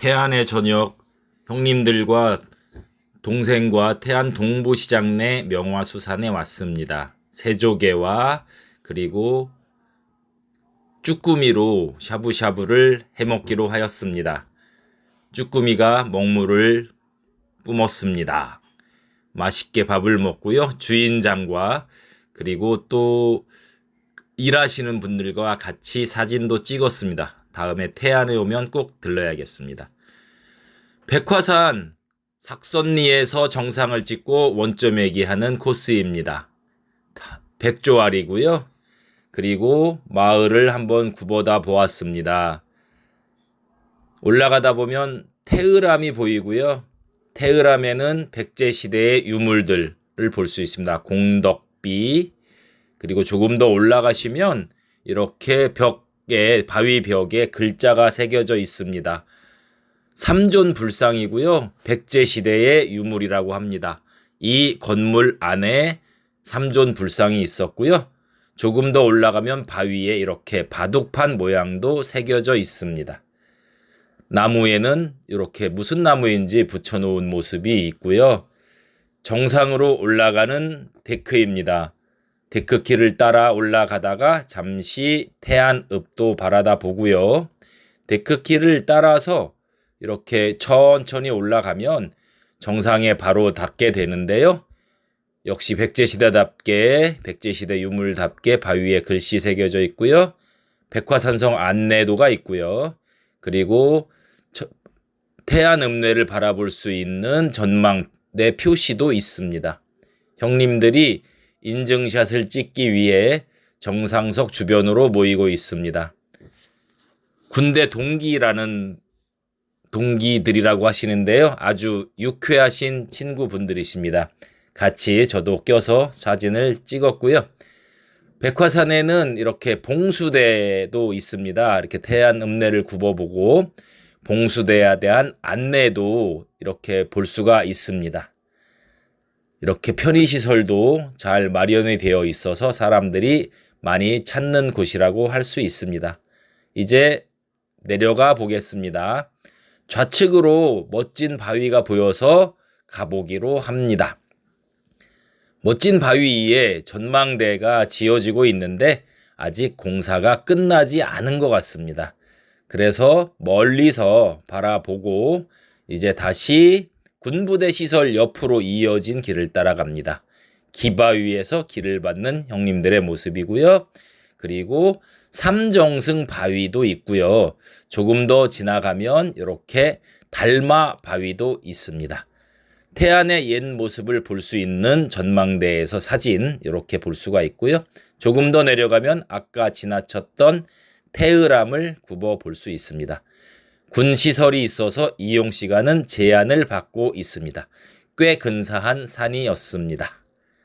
태안의 저녁 형님들과 동생과 태안 동부시장 내 명화수산에 왔습니다. 새조개와 그리고 쭈꾸미로 샤브샤브를 해먹기로 하였습니다. 쭈꾸미가 먹물을 뿜었습니다. 맛있게 밥을 먹고요. 주인장과 그리고 또 일하시는 분들과 같이 사진도 찍었습니다. 다음에 태안에 오면 꼭 들러야겠습니다. 백화산 삭선리에서 정상을 찍고 원점 얘기하는 코스입니다. 백조알이고요. 그리고 마을을 한번 굽어다 보았습니다. 올라가다 보면 태의람이 보이고요. 태의람에는 백제 시대의 유물들을 볼 수 있습니다. 공덕비 그리고 조금 더 올라가시면 이렇게 벽 에 바위 벽에 글자가 새겨져 있습니다. 삼존 불상이고요. 백제 시대의 유물이라고 합니다. 이 건물 안에 삼존 불상이 있었고요. 조금 더 올라가면 바위에 이렇게 바둑판 모양도 새겨져 있습니다. 나무에는 이렇게 무슨 나무인지 붙여놓은 모습이 있고요. 정상으로 올라가는 데크입니다. 데크길을 따라 올라가다가 잠시 태안읍도 바라다 보고요. 데크길을 따라서 이렇게 천천히 올라가면 정상에 바로 닿게 되는데요. 역시 백제시대답게 백제시대 유물답게 바위에 글씨 새겨져 있고요. 백화산성 안내도가 있고요. 그리고 태안읍내를 바라볼 수 있는 전망대 표시도 있습니다. 형님들이 인증샷을 찍기 위해 정상석 주변으로 모이고 있습니다. 군대 동기라는 동기들이라고 하시는데요. 아주 유쾌하신 친구분들이십니다. 같이 저도 껴서 사진을 찍었고요. 백화산에는 이렇게 봉수대도 있습니다. 이렇게 태안 읍내를 굽어보고 봉수대에 대한 안내도 이렇게 볼 수가 있습니다. 이렇게 편의시설도 잘 마련이 되어 있어서 사람들이 많이 찾는 곳이라고 할 수 있습니다. 이제 내려가 보겠습니다. 좌측으로 멋진 바위가 보여서 가보기로 합니다. 멋진 바위 위에 전망대가 지어지고 있는데 아직 공사가 끝나지 않은 것 같습니다. 그래서 멀리서 바라보고 이제 다시 군부대 시설 옆으로 이어진 길을 따라갑니다. 기바 위에서 길을 받는 형님들의 모습이고요. 그리고 삼정승 바위도 있고요. 조금 더 지나가면 이렇게 달마 바위도 있습니다. 태안의 옛 모습을 볼 수 있는 전망대에서 사진 이렇게 볼 수가 있고요. 조금 더 내려가면 아까 지나쳤던 태의람을 굽어 볼 수 있습니다. 군 시설이 있어서 이용 시간은 제한을 받고 있습니다. 꽤 근사한 산이었습니다.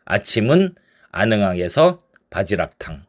아침은 안흥항에서 바지락탕,